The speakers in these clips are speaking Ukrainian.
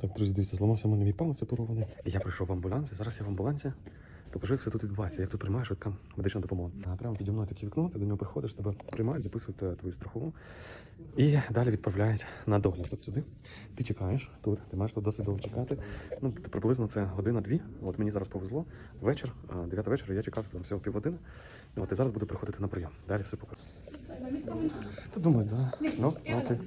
Так, друзі, дивіться, зламався в мене мій палець оперований. Я прийшов в амбуланс, і зараз я в амбулансі покажу, як все тут відбувається, як тут приймає швидка медична допомога. А прямо піді мною таке вікно, ти до нього приходиш, тебе приймають, записують е, твою страхову і далі відправляють на догляд. От сюди. Ти чекаєш тут, ти маєш тут досить довго чекати. Ну, приблизно це година-дві. От мені зараз повезло. Вечір, 9 вечора, я чекав там всього півгодини. От і зараз буду приходити на прийом. Далі все покажу. Та думаю, да. Ну, окей.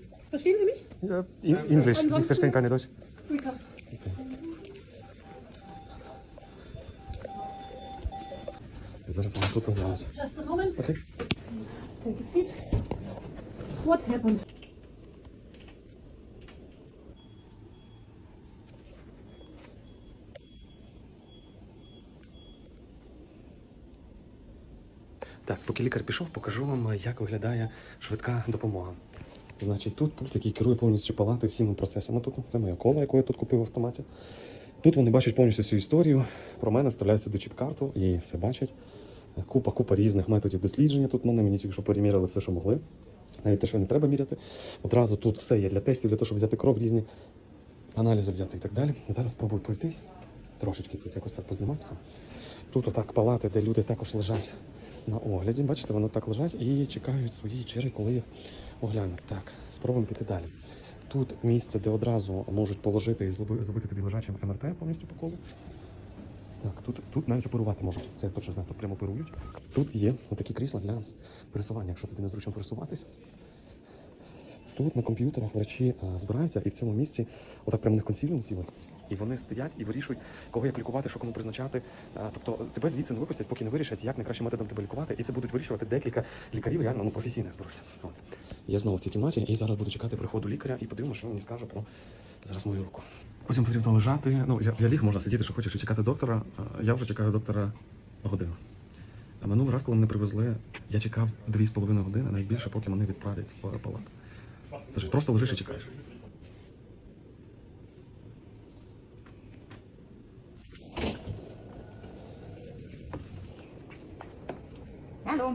English. Ich verstehe keine Deutsch. Rika. Зараз вам тут оглянусь. Just a moment. Окей. Take a seat. What happened? Так, поки лікар пішов, покажу вам, як виглядає швидка допомога. Значить, тут пульт, який керує повністю палатою всіми процесами. Тут це моя кола, яку я тут купив в автоматі. Тут вони бачать повністю всю історію. Про мене вставляють сюди чіп-карту і все бачать. Купа, купа різних методів дослідження. Тут вони мені тільки що переміряли все, що могли. Навіть те, що не треба міряти. Одразу тут все є для тестів, для того, щоб взяти кров, різні аналізи взяти і так далі. Зараз спробую пройтись. Трошечки тут якось так позніматися. Тут отак палати, де люди також лежать на огляді. Бачите, вони так лежать і чекають своєї черги, коли їх оглянуть. Так, спробуємо піти далі. Тут місце, де одразу можуть положити і зробити тобі лежачим МРТ повністю по колу. Так, тут, тут навіть оперувати можуть. Це я точно знаю, тут прямо оперують. Тут є такі крісла для пересування, якщо тобі незручно пересуватись. Тут на комп'ютерах врачі а, збираються і в цьому місці, отак прямо на консіліум сіли. І вони стоять і вирішують, кого як лікувати, що кому призначати. Тобто тебе звідси не випустять, поки не вирішать, як найкращим методом тебе лікувати. І це будуть вирішувати декілька лікарів, реально ну, професійних зберуться. Я знову в цій кімнаті і зараз буду чекати приходу лікаря і подивимося, що він мені скаже про зараз мою руку. Потім потрібно лежати. Ну, я, я ліг, можна сидіти, що хочеш, і чекати доктора. Я вже чекаю доктора годину. А минулий раз, коли мене привезли, я чекав 2,5 години, найбільше, поки мене відправлять в палату. Це ж просто лежиш і чекаєш. Hallo.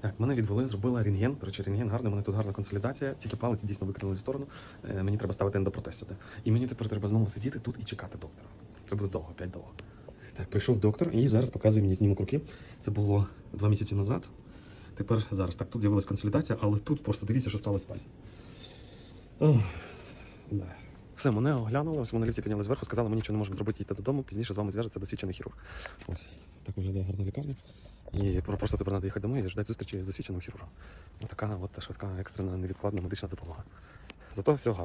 Так, мене відвели, зробили рентген. До речі, рентген гарний, у мене тут гарна консолідація, тільки палець дійсно викинули в сторону. Е, Мені треба ставити ендопротез сюди. І мені тепер треба знову сидіти тут і чекати доктора. Це буде довго, п'ять довго. Так, прийшов доктор і зараз показує мені знімок руки. Це було два місяці назад. Тепер зараз. Так, тут з'явилась консолідація, але тут просто дивіться, що сталося в пазі. Ох, да. Все, мене оглянули, ось мене ліфті підняли зверху, сказали, ми нічого не можемо зробити, йти додому. Пізніше з вами зв'яжеться досвідчений хірург. Ось так виглядає гарна лікарня. І просто тепер треба їхати домой і ждати зустрічі з досвідченим хірургом. Ось така от швидка екстрена невідкладна медична допомога. Зато все гарно.